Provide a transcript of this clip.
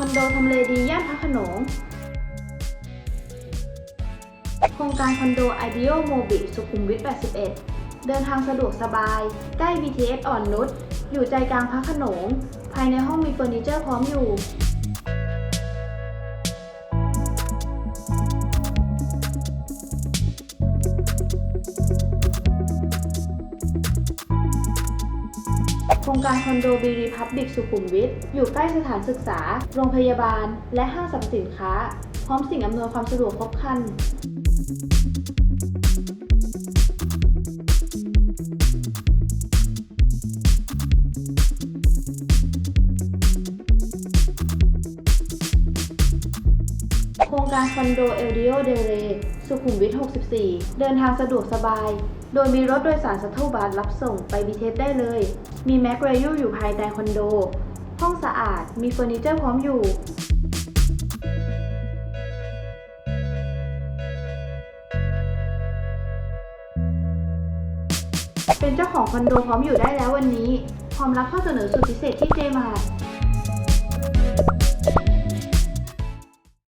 คอนโดทำเลดีย่านพระโขนง โครงการคอนโด Ideal Mobic สุขุมวิท 81 เดินทางสะดวกสบาย ใกล้ BTS อ่อนนุช อยู่ใจกลางพระโขนง ภายในห้องมีเฟอร์นิเจอร์พร้อมอยู่ ครงการคอนโดบีรีพับบิกสุขุมวิทอยู่ใกล้สถานศึกษา โรงพยาบาล และห้างสรรพสินค้า พร้อมสิ่งอำนวยความสะดวกครบครัน โครงการคอนโดเอลดิโอเดเรสุขุมวิท 64 เดินทางสะดวกสบาย โดยมีรถโดยสารส t ต l e บัสรับส่งไปบีเทสได้เลย มีแม c เรยูอยู่ภายในคอนโด ห้องสะอาด มีเฟอร์นิเจอร์พร้อมอยู่เป็นเจ้าของคอนโดพร้อมอยู่ได้แล้ววันนี้ พร้อมรับข้อเสนอสุดพิเศษที่เจมา